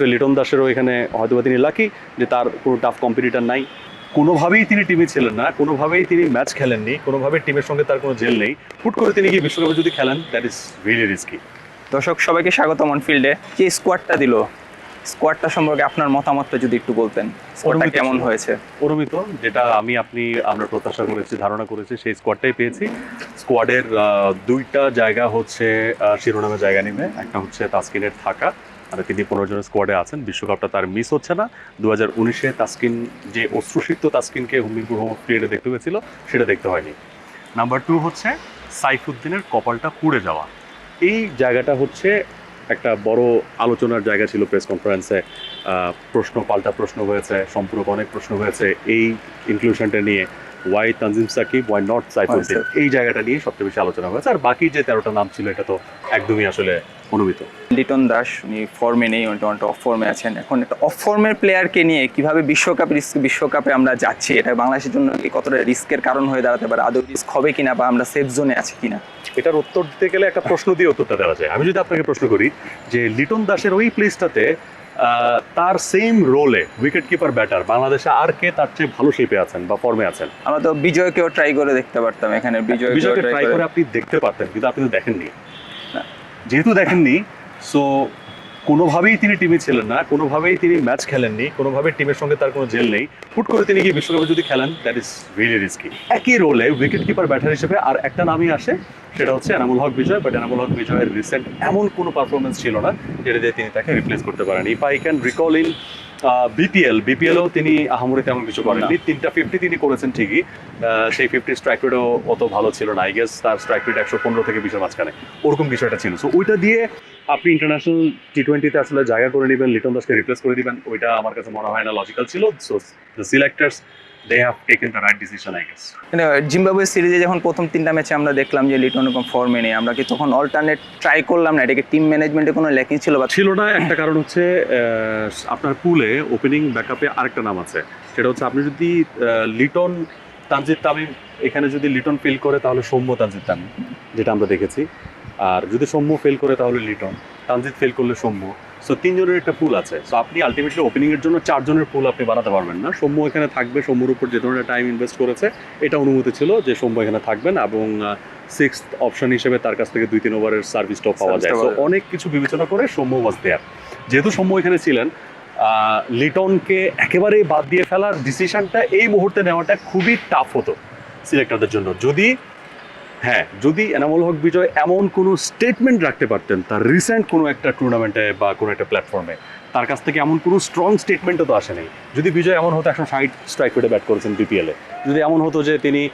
তো লিটন দাসেরও এখানে হয়তো তিনি লাকি যে তার কোনো টাফ কম্পিটিটার নাই। কোনোভাবেই তিনি টিমে ছিলেন না কোনোভাবেই তিনি ম্যাচ খেলেননি কোনোভাবেই টিমের সঙ্গে তার কোনো জেল নেই। হুট করে তিনি গিয়ে বিশ্বকাপে যদি খেলেন দ্যাট ইজ রিয়েলি রিস্কি দর্শক সবাইকে স্বাগত অনফিল্ডে। যে স্কোয়াডটা দিল? স্কোয়াডটা সম্পর্কে আপনার মতামতটা যদি একটু বলতেন। স্কোয়াডটা কেমন হয়েছে? অরমিত যেটা আমি আপনি আমরা প্রত্যাশা করেছি ধারণা করেছি সেই স্কোয়াডটাই পেয়েছি। স্কোয়াডের দুইটা জায়গা হচ্ছে শিরোনামে জায়গা নেবে। একটা হচ্ছে তাসকিনের থাকা। আর তিনি পনেরো জনের স্কোয়াডে আছেন। বিশ্বকাপটা তার মিস হচ্ছে না। দু হাজার উনিশে তাসকিন যে অশ্রুসিক্ত তাসকিনকে হুমিরপুর হোম প্লেয়ারে দেখতে পেয়েছিল সেটা দেখতে হয়নি। নাম্বার টু হচ্ছে সাইফুদ্দিনের কপালটা পুড়ে যাওয়া। এই জায়গাটা হচ্ছে একটা বড় আলোচনার জায়গা ছিল প্রেস কনফারেন্সে প্রশ্ন, পাল্টা প্রশ্ন হয়েছে, সম্পূরক অনেক প্রশ্ন হয়েছে। এই ইনক্লুশনটা নিয়ে why Tanzim Sakib why not Saifuddin এই জায়গাটা নিয়ে সবচেয়ে বেশি আলোচনা হয়েছে আর বাকি যে তেরোটা নাম ছিল এটা তো একদমই আসলে অনুমিত। লিটন দাস উনি ফর্মে নেই উনি একটা অফ ফর্মে আছেন। এখন একটা অফ ফর্মের প্লেয়ারকে নিয়ে কীভাবে বিশ্বকাপ রিস্ক বিশ্বকাপে আমরা যাচ্ছি এটা বাংলাদেশের জন্য কি কতটা রিস্কের কারণ হয়ে দাঁড়াতে পারে আদৌ রিস্ক হবে কিনা বা আমরা সেফ জোনে আছি কিনা? এটার উত্তর দিতে গেলে একটা প্রশ্ন দিয়ে উত্তরটা দেওয়া যায়। আমি যদি আপনাকে প্রশ্ন করি যে লিটন দাসের ওই প্লেসটাতে তার সেম রোলে উইকেট কিপার ব্যাটার বাংলাদেশে আর কে তার চেয়ে ভালো শেপে আছেন বা ফর্মে আছেন? আমরা তো বিজয়কেও ট্রাই করে দেখতে পারতাম এখানে বিজয় বিজয়কে ট্রাই করে। আপনি দেখতে পারতেন কিন্তু আপনি তো দেখেননি। যেহেতু দেখেননি সো কোনোভাবেই তিনি টিমে ছিলেন না কোনোভাবেই তিনি ম্যাচ খেলেননি কোনোভাবেই টিমের সঙ্গে তার কোনো জেল নেই। হুট করে তিনি গিয়ে বিশ্বকাপে যদি খেলেন দ্যাট ইজ রিয়েলি রিস্কি একই রোলে উইকেট কিপার ব্যাটার হিসেবে আর একটা নামই আসে সেটা হচ্ছে এনামুল হক বিজয় বাট এনামুল হক বিজয়ের রিসেন্ট এমন কোনো পারফরমেন্স ছিল না যেটা দিয়ে তিনি তাকে রিপ্লেস করতে পারেন if I can recall in BPL বিপিএলও তিনি আহামরি তেমন কিছু করেননি। তিনটা ফিফটি তিনি করেছেন ঠিকই সেই ফিফটি স্ট্রাইক রেটও অত ভালো ছিল না। আই গেস তার স্ট্রাইক রেট একশো পনেরো থেকে বিশের মাঝখানে ওরকম কিছু একটা ছিল। সো ওইটা দিয়ে আপনি ইন্টারন্যাশনাল টি টোয়েন্টিতে আসলে জায়গা করে নেবেন লিটন দাসকে রিপ্লেস করে দিবেন ওইটা আমার কাছে মনে হয় না লজিক্যাল ছিল so the selectors they have taken the right decision I guess Zimbabwe সিরিজে যখন প্রথম তিনটা ম্যাচে আমরা দেখলাম যে লিটন এরকম ফর্মে নেই আমরা কি তখন অল্টারনেট ট্রাই করলাম না? এটাকে টিম ম্যানেজমেন্টে কোনো ল্যাকিং ছিল বা ছিল না একটা কারণ হচ্ছে আপনার পুলে ওপেনিং ব্যাকআপে আরেকটা নাম আছে। সেটা হচ্ছে আপনি যদি লিটন তানজিদ তামিম এখানে যদি লিটন ফিল করে তাহলে সৌম্য তানজিদ তামিম যেটা আমরা দেখেছি। আর যদি সৌম্য ফেল করে তাহলে লিটন তানজিদ ফেল করলে সৌম্য সো তিনজনের একটা পুল আছে। সো আপনি আলটিমেটলি ওপেনিংয়ের জন্য চারজনের পুল আপনি বানাতে পারবেন না। সৌম্য এখানে থাকবে সৌম্যর উপর যে ধরনের টাইম ইনভেস্ট করেছে এটা অনুমতি ছিল যে সৌম্য এখানে থাকবেন এবং সিক্স অপশন হিসেবে তার কাছ থেকে দুই তিন ওভারের সার্ভিসটাও পাওয়া যায়। তো অনেক কিছু বিবেচনা করে সৌম্য ওয়াজ দেয়ার যেহেতু সৌম্য এখানে ছিলেন লিটনকে একেবারেই বাদ দিয়ে ফেলার ডিসিশনটা এই মুহূর্তে নেওয়াটা খুবই টাফ হতো সিলেক্টরদের জন্য। যদি হ্যাঁ যদি এনামুল হক বিজয় এমন কোনো স্টেটমেন্ট রাখতে পারতেন তার রিসেন্ট কোনো একটা টুর্নামেন্টে বা কোনো একটা প্ল্যাটফর্মে তার কাছ থেকে এমন কোনো স্ট্রং স্টেটমেন্টও তো আসে আসেনি যদি বিজয় এমন হতো একশো ষাট স্ট্রাইক রেটে ব্যাট করেছেন বিপিএলে যদি এমন হতো যে তিনি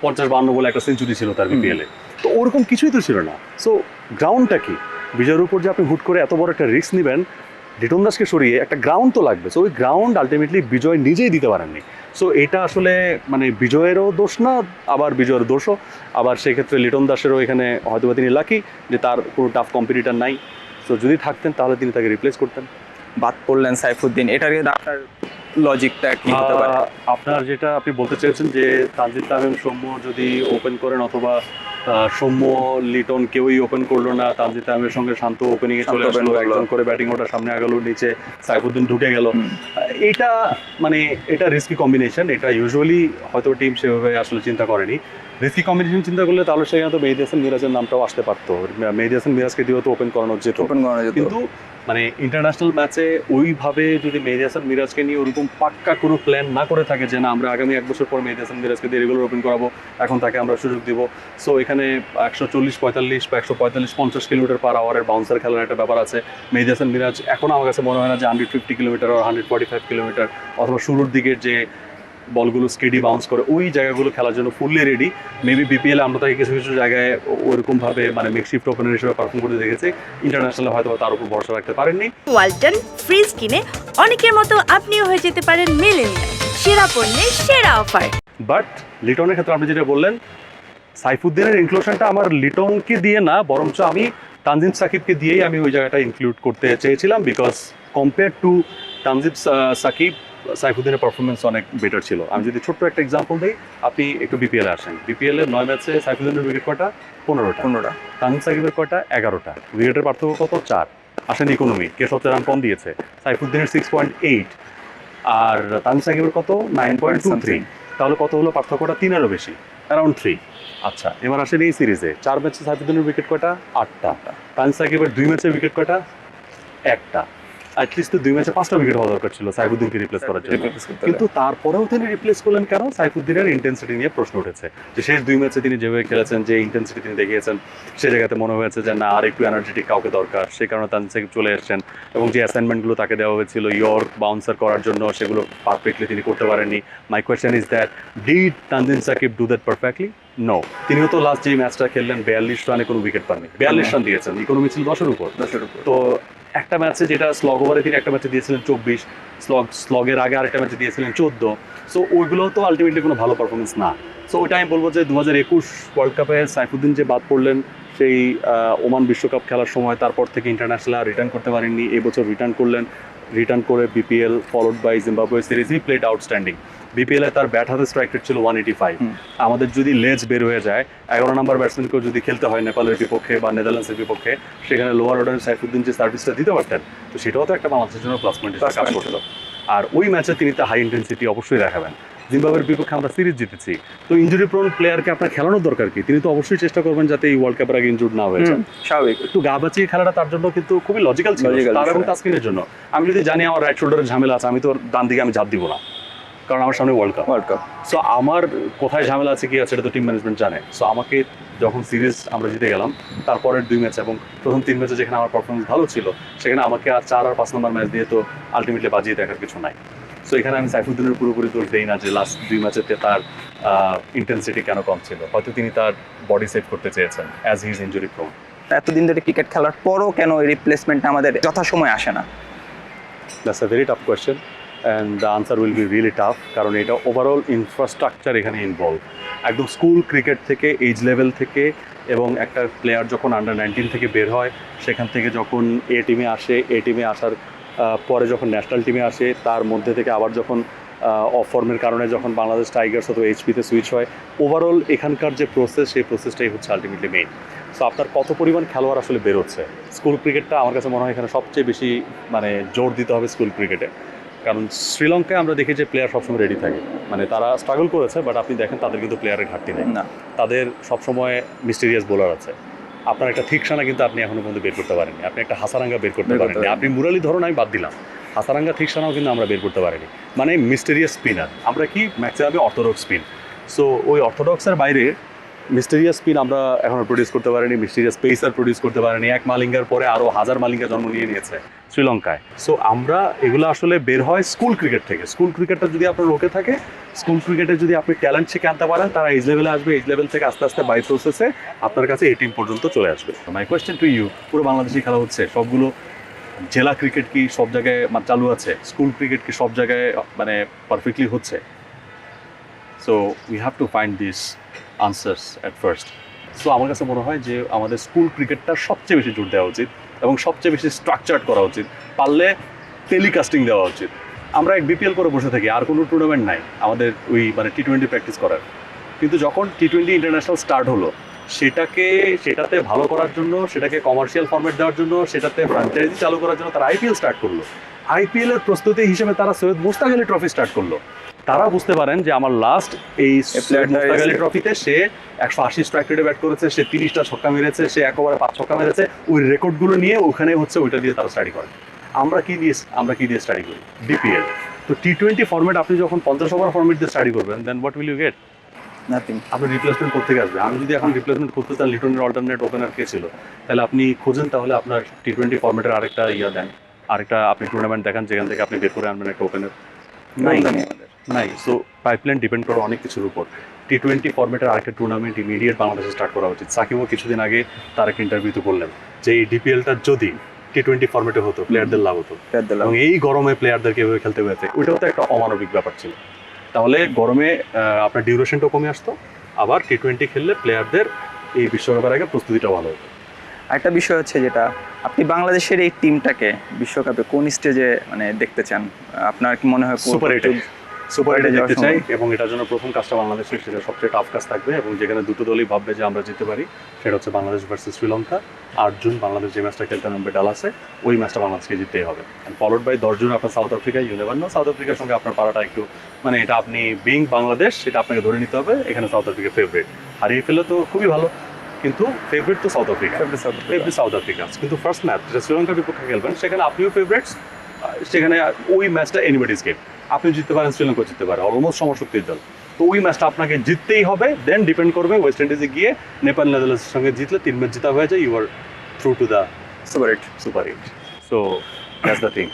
পঞ্চাশ বান্ন বলে একটা সেঞ্চুরি ছিল তার বিপিএলে তো ওরকম কিছুই তো ছিল না। সো গ্রাউন্ডটা কি? বিজয়ের উপর যে আপনি হুট করে এত বড় একটা রিস্ক নেবেন লিটন দাসকে সরিয়ে একটা গ্রাউন্ড তো লাগবে। সো ওই গ্রাউন্ড আলটিমেটলি বিজয় নিজেই দিতে পারেননি। সো এটা আসলে মানে বিজয়েরও দোষ না, আবার বিজয়ের দোষও। আবার সেক্ষেত্রে লিটন দাসেরও এখানে হয়তো তিনি লাকি যে তার কোনো টাফ কম্পিটিটার নাই। সো যদি থাকতেন তাহলে তিনি তাকে রিপ্লেস করতেন। বাদ পড়লেন সাইফুদ্দিন। এটার আপনার লজিকটা কি হতে পারে? আপনার যেটা আপনি বলতে চেয়েছেন যে তানজিদ তামিম সৌম্য যদি ওপেন করেন অথবা সৌম্য লিটন কেউই ওপেন করল না তানজিদ তামিমের সঙ্গে শান্ত ওপেনিং এ চলে আসলো একজন করে ব্যাটিং ওটা সামনে আগালো নিচে সাইফুদ্দিন ঢুকে গেল। এটা মানে এটা রিস্কি কম্বিনেশন এটা ইউজুয়ালি হয়তো টিম সেভাবে আসলে চিন্তা করেনি। রিস্কি কম্বিনেশন চিন্তা করলে তাহলে সেখানে তো মেহেদি হাসান মিরাজের নামটাও আসতে পারতো। মেহেদি হাসান মিরাজকে দিয়েও তো ওপেন করানো যেত। ওপেন করানো যেত। কিন্তু মানে ইন্টারন্যাশনাল ম্যাচে ওইভাবে যদি মেহেদি হাসান মিরাজকে নিয়ে ওরকম পাক্কা কোনো প্ল্যান না করে থাকে যে না আমরা আগামী এক বছর পর মেহেদি হাসান মিরাজকে দিয়ে রেগুলার ওপেন করাবো এখন তাকে আমরা সুযোগ দিব। সো এখানে একশো চল্লিশ পঁয়তাল্লিশ বা একশো পঁয়তাল্লিশ পঞ্চাশ কিলোমিটার পার আওয়ারের বাউন্সার খেলার একটা ব্যাপার আছে। মেহেদি হাসান মিরাজ এখন আমার কাছে মনে হয় না যে হান্ড্রেড ফিফটি কিলোমিটার আর হান্ড্রেড ফর্টি ফাইভ কিলোমিটার অথবা শুরুর দিকের যে বলগুলো স্কেডি বাউন্স করে ওই জায়গাগুলো খেলার জন্য ফুললি রেডি মেবি বিপিএল আমরা তাকে কিছু কিছু জায়গায় ওরকমভাবে মানে মেকশিফট ওপেনার হিসেবে পারফর্ম করে দেখেছি। ইন্টারন্যাশনালে হয়তো তার উপর ভরসা রাখতে পারেননি। ওয়ালটন ফ্রিজ কিনে অনেকের মতো আপনিও হয়ে যেতে পারেন মিলেনিয়াল সেরা পণ্যের সেরা অফার বাট লিটনের ক্ষেত্রে আপনি যেটা বললেন সাইফুদ্দিনের ইনক্লুশনটা আমার লিটনকে দিয়ে না বরঞ্চ আমি তানজিম সাকিবকে দিয়েই আমি ওই জায়গাটা ইনক্লুড করতে চেয়েছিলাম because compare to Tanjib Sakib সাইফুদ্দিনের performance অনেক বেটার ছিল। আমি যদি ছোট্ট একটা এক্সাম্পল দিই আপনি একটু বিপিএল আসেন। বিপিএল এর নয় ম্যাচে সাইফুদ্দিনের উইকেট কটা পনেরোটা। পনেরোটা। তানজিম সাকিবের কটা এগারোটা। উইকেটের পার্থক্য কত? চার। আসেন ইকোনমি কে সবচেয়ে রান কম দিয়েছে। সাইফুদ্দিনের সিক্স পয়েন্ট এইট আর তানজিদ সাকিবের কত? নাইন পয়েন্ট টু থ্রি তাহলে কত হলো? পার্থক্যটা তিনেরও বেশি। অ্যারাউন্ড থ্রি আচ্ছা এবার আসেন এই সিরিজে। চার ম্যাচে সাইফুদ্দিনের উইকেট কয়টা? আটটা। তানজিদ সাকিবের দুই ম্যাচে উইকেট কয়টা? একটা। অ্যাটলিস্ট দুই ম্যাচে পাঁচটা উইকেট হওয়া দরকার ছিল সাইফুদ্দিনকে রিপ্লেস করার জন্য। কিন্তু তারপরেও তিনি রিপ্লেস করলেন কেন? সাইফুদ্দিনের ইন্টেন্সিটি নিয়ে প্রশ্ন উঠেছে। যে শেষ দুই ম্যাচে তিনি যেভাবে খেলেছেন যে ইন্টেন্সিটি তিনি দেখিয়েছেন সে জায়গাতে মনে হয়েছে যে না আর একটু এনার্জেটিক কাউকে দরকার। সেই কারণে তানজিদ সাকিব চলে এসেছেন এবং যে অ্যাসাইনমেন্টগুলো তাকে দেওয়া হয়েছিল ইয়র্ক বাউন্সার করার জন্য সেগুলো পারফেক্টলি তিনি করতে পারেননি। My question is that did Tanzin Sakib do that perfectly no তিনিও তো লাস্ট যে ম্যাচটা খেললেন বিয়াল্লিশ রানে কোনো উইকেট পাননি। বিয়াল্লিশ রান দিয়েছেন। ইকোনমি ছিল দশের উপর। দশের উপর। তো একটা ম্যাচে যেটা স্লগ ওভারে তিনি একটা ম্যাচে দিয়েছিলেন চব্বিশ স্লগ স্লগের আগে আরেকটা ম্যাচে দিয়েছিলেন চোদ্দ। সো ওইগুলো তো আলটিমেটলি কোনো ভালো পারফরমেন্স না। সো ওইটা আমি বলব যে দু হাজার একুশ ওয়ার্ল্ড কাপে সাইফুদ্দিন যে বাদ পড়লেন, সেই ওমান বিশ্বকাপ খেলার সময়, তারপর থেকে ইন্টারন্যাশনাল আর রিটার্ন করতে পারেননি, এবছর রিটার্ন করলেন। রিটার্ন করে BPL followed by Zimbabwe series he played outstanding BPL এ তার ব্যাট হাতে স্ট্রাইক রেট ছিল ওয়ান এইটি ফাইভ আমাদের যদি লেজ বের হয়ে যায় এগারো নম্বর ব্যাটসম্যানকেও যদি খেলতে হয় নেপালের বিপক্ষে বা নেদারল্যান্ডসের বিপক্ষে সেখানে লোয়ার অর্ডারে সাইফুদ্দিন যে সার্ভিসটা দিতে পারতেন তো সেটাও তো একটা বাংলাদেশের জন্য প্লাস পয়েন্ট কাজ করতো আর ওই ম্যাচে তিনি তো হাই ইন্টেন্সিটি অবশ্যই দেখাবেন। জিম্বাবুয়ের বিপক্ষে আমরা সিরিজ জিতেছি। তো ইঞ্জুরি প্রোন প্লেয়ারকে আপনার খেলানোর দরকার কি? তিনি তো অবশ্যই চেষ্টা করবেন যাতে এই ওয়ার্ল্ড কাপের আগে ইনজুর্ড না হয়ে যান। স্বাভাবিক। একটু গা বাঁচিয়ে খেলাটা তার জন্য কিন্তু খুবই লজিক্যাল ছিল। তার এবং। তাস্কিনের জন্য। আমি যদি জানি আমার রাইট শোল্ডারের ঝামেলা আছে আমি তো ডান দিকে আমি ঝাঁপ দিব না। কারণ আমার সামনে world cup world cup so আমার কোথায় ঝামেলা আছে কি আছে এটা তো টিম ম্যানেজমেন্ট জানে। সো আমাকে যখন সিরিজ আমরা জিতে গেলাম তারপরের দুই ম্যাচ এবং প্রথম তিন ম্যাচে যেখানে আমার পারফরমেন্স ভালো ছিল সেখানে আমাকে আর চার আর পাঁচ নম্বর ম্যাচ দিয়ে তো আলটিমেটলি বাজিয়ে দেখার কিছু নাই। সো এখানে আমি সাইফুদ্দিনের পুরোপুরি দোষ দেই না যে লাস্ট দুই ম্যাচেতে তার ইন্টেন্সিটি কেন কম ছিল। হয়তো তিনি তার বডি সেভ করতে চেয়েছেন অ্যাজ হিজ ইঞ্জুরি প্রোন এতদিন ধরে ক্রিকেট খেলার পরও কেন এই রিপ্লেসমেন্টটা আমাদের যথাসময়ে আসে না? That's a very tough question and the answer will be really tough কারণ এটা ওভারঅল ইনফ্রাস্ট্রাকচার এখানে ইনভলভ একদম স্কুল ক্রিকেট থেকে এইজ লেভেল থেকে এবং একটা প্লেয়ার যখন আন্ডার নাইনটিন থেকে বের হয়, সেখান থেকে যখন এ টিমে আসে এ টিমে আসার পরে যখন ন্যাশনাল টিমে আসে, তার মধ্যে থেকে আবার যখন অফ ফর্মের কারণে যখন বাংলাদেশ টাইগার্স অথবা এইচপিতে সুইচ হয় ওভারঅল এখানকার যে প্রসেস সেই প্রসেসটাই হচ্ছে আলটিমেটলি মেইন সো আপনার কত পরিমাণ খেলোয়াড় আসলে বেরোচ্ছে? স্কুল ক্রিকেটটা আমার কাছে মনে হয় এখানে সবচেয়ে বেশি মানে জোর দিতে হবে স্কুল ক্রিকেটে কারণ শ্রীলঙ্কায় আমরা দেখি যে প্লেয়ার সবসময় রেডি থাকে। মানে তারা স্ট্রাগল করেছে বাট আপনি দেখেন তাদের কিন্তু প্লেয়ারের ঘাটতি নেই। না। তাদের সবসময় মিস্টেরিয়াস বোলার আছে। আপনার একটা থিকসানা কিন্তু আপনি এখনও পর্যন্ত বের করতে পারেননি। আপনি একটা হাসারাঙ্গা বের করতে পারেননি। আপনি মুরালি ধরুন আমি বাদ দিলাম। হাসারাঙ্গা থিকসানাও কিন্তু আমরা বের করতে পারিনি। মানে মিস্টেরিয়াস স্পিনার আমরা কি ম্যাক্সিমামে অর্থোডক্স স্পিন সো ওই অর্থোডক্সের বাইরে মিস্টেরিয়াস স্পিন আমরা এখনও প্রডিউস করতে পারিনি মিস্টেরিয়াস পেসার প্রডিউস করতে পারিনি। এক মালিঙ্গার পরে আরও হাজার মালিঙ্গা জন্ম নিয়ে নিয়েছে শ্রীলঙ্কায়। সো আমরা এগুলো আসলে বের হয় স্কুল ক্রিকেট থেকে। স্কুল ক্রিকেটটা যদি আপনার রোকে থাকে স্কুল ক্রিকেটে যদি আপনি ট্যালেন্ট শিখে আনতে পারেন, তারা এজ লেভেলে আসবে এজ লেভেল থেকে আস্তে আস্তে বাই প্রসেসে আপনার কাছে এই পর্যন্ত চলে আসবে। মাই কোয়েশ্চেন টু ইউ পুরো বাংলাদেশি খেলা হচ্ছে, সবগুলো জেলা ক্রিকেট কি সব জায়গায় চালু আছে? স্কুল ক্রিকেট কি সব জায়গায় মানে পারফেক্টলি হচ্ছে? So we have to find this answers at first so আমার কাছে মনে হয় যে আমাদের স্কুল ক্রিকেটটা সবচেয়ে বেশি জোর দেওয়া উচিত এবং সবচেয়ে বেশি স্ট্রাকচার্ড করা উচিত। পারলে টেলিকাস্টিং দেওয়া উচিত। আমরা এক বিপিএল করে বসে থাকি, আর কোনো টুর্নামেন্ট নাই আমাদের ওই মানে টি টোয়েন্টি প্র্যাকটিস করার। কিন্তু যখন টি টোয়েন্টি ইন্টারন্যাশনাল স্টার্ট হলো, সেটাকে, সেটাতে ভালো করার জন্য, সেটাকে কমার্শিয়াল ফর্মেট দেওয়ার জন্য, সেটাতে ফ্র্যাঞ্চাইজি চালু করার জন্য তারা আইপিএল স্টার্ট করল। আইপিএল এর প্রস্তুতি হিসেবে তারা সৈয়দ মুস্তাক আলী ট্রফি স্টার্ট করল। তারা বুঝতে পারেন যে আমার লাস্ট এই মুস্তাক আলী ট্রফিতে সে একশো আশি স্ট্রাইক রেটে ব্যাট করেছে সে তিরিশটা ছক্কা মেরেছে সে একেবারে পাঁচ ছক্কা মেরেছে। ওই রেকর্ডগুলো নিয়ে ওখানে হচ্ছে ওইটা দিয়ে তারা স্টাডি করে। আমরা কি দিয়ে আমরা কি দিয়ে স্টাডি করি? বিপিএল তো টি টোয়েন্টি ফর্মেট আপনি যখন পঞ্চাশ ওভার ফর্মেট দিয়ে স্টাডি করবেন then what will you get nothing আপনি রিপ্লেসমেন্ট করতে আসবে? আমি যদি এখন রিপ্লেসমেন্ট করতে চান লিটনের অল্টারনেট ওপেনার কে ছিল? তাহলে আপনি খোঁজেন তাহলে আপনার টি টোয়েন্টি ফর্মেটের আরেকটা ইয়া দেন। আরেকটা আপনি টুর্নামেন্ট দেখান যেখান থেকে আপনি বের করে আনবেন একটা ওপেনার নাই নাই সো পাইপলাইন ডিপেন্ড করে অনেক কিছুর উপর। টি টোয়েন্টি ফর্মেটের আরেকটা টুর্নামেন্ট ইমিডিয়েট বাংলাদেশে স্টার্ট করা উচিত। সাকিবও কিছুদিন আগে তার একটা ইন্টারভিউতে বললেন যে এই ডিপিএলটা যদি টি টোয়েন্টি ফর্মেটে হতো প্লেয়ারদের লাভ হতো। এবং এই গরমে প্লেয়ারদেরকে এভাবে খেলতে হয়েছে ওইটাও তো একটা অমানবিক ব্যাপার ছিল। তাহলে গরমে আপনার ডিউরেশনটাও কমে আসতো আবার টি টোয়েন্টি খেললে প্লেয়ারদের এই বিশ্বকাপের আগে প্রস্তুতিটা ভালো হতো। আরেকটা বিষয় হচ্ছে যেটা আপনি বাংলাদেশের এই টিমটাকে বিশ্বকাপে কোন স্টেজে মানে দেখতে চান? আপনার কি মনে হয় সুপার Super এটা eight এ। জিততে যাওয়ার চাই এবং এটার জন্য প্রথম কাজটা বাংলাদেশের সেটা সবচেয়ে টাফ কাজ থাকবে এবং যেখানে দুটো দলই ভাববে যে আমরা জিততে পারি সেটা হচ্ছে বাংলাদেশ ভার্সেস শ্রীলঙ্কা। আট জুন বাংলাদেশ যে ম্যাচটা খেলতে নামবে ডালাসে ওই ম্যাচটা বাংলাদেশকে জিততেই হবে। ফলোড বাই দশ জুন আপনার South Africa you never know South আফ্রিকার সঙ্গে আপনার পাড়াটা একটু মানে এটা আপনি বিং বাংলাদেশ সেটা আপনাকে ধরে নিতে হবে। এখানে সাউথ আফ্রিকা ফেভারিট হারিয়ে ফেলে তো খুবই ভালো। কিন্তু ফেভারিট তো South Africa favourite South Africa কিন্তু ফার্স্ট ম্যাচ যেটা শ্রীলঙ্কার বিপক্ষে খেলবেন সেখানে আপনিও ফেভারিটস সেখানে ওই ম্যাচটা এনিবডিজ গেম আপনি জিততে পারেন শ্রীলঙ্কা জিততে পারে অলমোস্ট সমশক্তির দল। তো ওই ম্যাচটা আপনাকে জিততেই হবে দেন ডিপেন্ড করবে ওয়েস্ট ইন্ডিজে গিয়ে নেপাল নেদারল্যান্ডসের সঙ্গে জিতলে তিন ম্যাচ জিতা হয়ে যায় you are through to the super eight super eight so that's the thing